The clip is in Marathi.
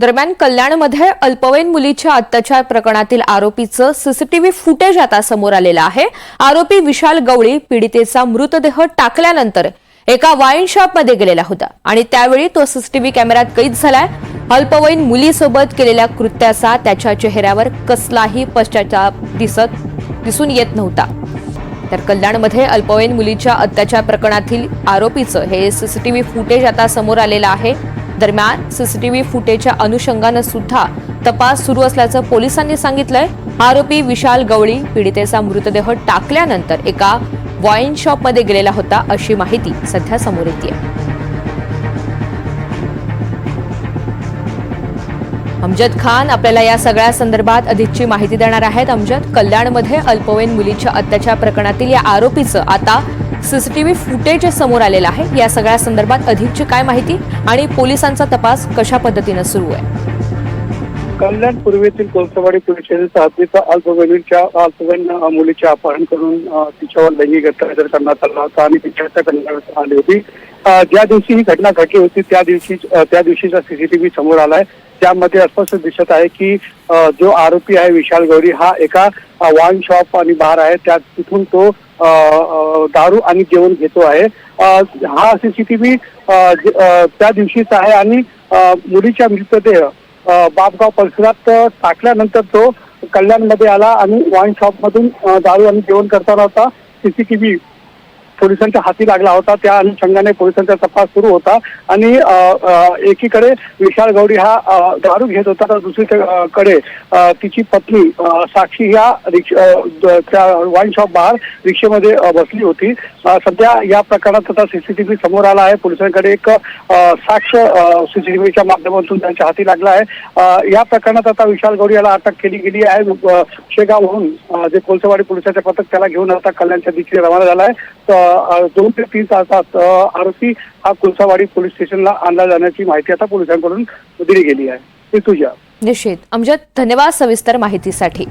दरम्यान कल्याणमध्ये अल्पवयीन मुलीच्या अत्याचार प्रकरणातील आरोपीचं सीसीटीव्ही फुटेज आता समोर आलेलं आहे. आरोपी विशाल गवळी पीडितेचा मृतदेह टाकल्यानंतर एका वाईन शॉपमध्ये गेलेला होता आणि त्यावेळी तो सीसीटीव्ही कॅमेऱ्यात कैद झालाय. अल्पवयीन मुलीसोबत केलेल्या कृत्याचा त्याच्या चेहऱ्यावर कसलाही पश्चाताप दिसत दिसून येत नव्हता. तर कल्याणमध्ये अल्पवयीन मुलीच्या अत्याचार प्रकरणातील आरोपीचं हे सीसीटीव्ही फुटेज आता समोर आलेलं आहे. दरम्यान सीसीटीव्ही फुटेजच्या अनुषंगानं सुद्धा तपास सुरू असल्याचं पोलिसांनी सांगितलंय. आरोपी विशाल गवळी पीडितेचा मृतदेह टाकल्यानंतर एका वाईन शॉपमध्ये गेलेला होता अशी माहिती सध्या समोर येते अमजद खान आपल्याला या सगळ्या संदर्भात अधिकची माहिती देणार आहेत. अमजद कल्याणमध्ये अल्पवयीन मुलीच्या अत्याचार प्रकरणातील या आरोपीचं आता सीसीटीव्ही फुटेज समोर आलेलं आहे. या सगळ्या संदर्भात अधिकची काय माहिती आणि पोलिसांचा तपास कशा पद्धतीनं सुरू आहे? कल्याण पूर्वेतील कोलसवाडी पोलीस स्टेशनच्या हद्दीत अल्पवयीनच्या अल्पवयीन मुलीचे अपहरण करून तिच्यावर लैंगिक अत्याचार करण्यात आला होता आणि तिच्या हत्या करण्यात आली होती. ज्या दिवशी ही घटना घडली होती त्या दिवशी त्या दिवशीचा सीसीटीव्ही समोर आलाय. त्यामध्ये अस्पष्ट दिसत आहे की जो आरोपी आहे विशाल गौरी हा एका वाईन शॉप आणि बार आहे. त्या तिथून तो दारू आणि जेवण घेतो आहे. हा सी सी टी व्ही त्या दिवशीचा आहे आणि मुलीच्या मृतदेह बापगाव परिसरात टाकल्यानंतर तो कल्याणमध्ये आला आणि वाईन शॉप मधून दारू आणि जेवण करताना होता सीसीटीव्ही पोलिसांच्या हाती लागला होता. त्या अनुषंगाने पोलिसांचा तपास सुरू होता. आणि एकीकडे विशाल गौरी हा दारू घेत होता तर दुसरीकडे तिची पत्नी साक्षी ह्या त्या वाईन शॉप बाहेर रिक्षेमध्ये बसली होती. सध्या या प्रकरणात आता सीसीटीव्ही समोर आला आहे. पोलिसांकडे एक साक्ष सीसीटीव्हीच्या माध्यमातून त्यांच्या हाती लागला आहे. या प्रकरणात आता विशाल गौरी याला अटक केली गेली आहे. शेगावहून जे कोलसेवाडी पोलिसांचे पथक त्याला घेऊन आता कल्याणच्या दिशेने रवाना झाला आहे. दोन ते तीन तासात आरोपी हा कुलसावाडी पोलीस स्टेशनला आणला जाण्याची माहिती आता पोलिसांकडून दिली गेली आहे. तुझ्या. निश्चित. अमजद धन्यवाद सविस्तर माहितीसाठी.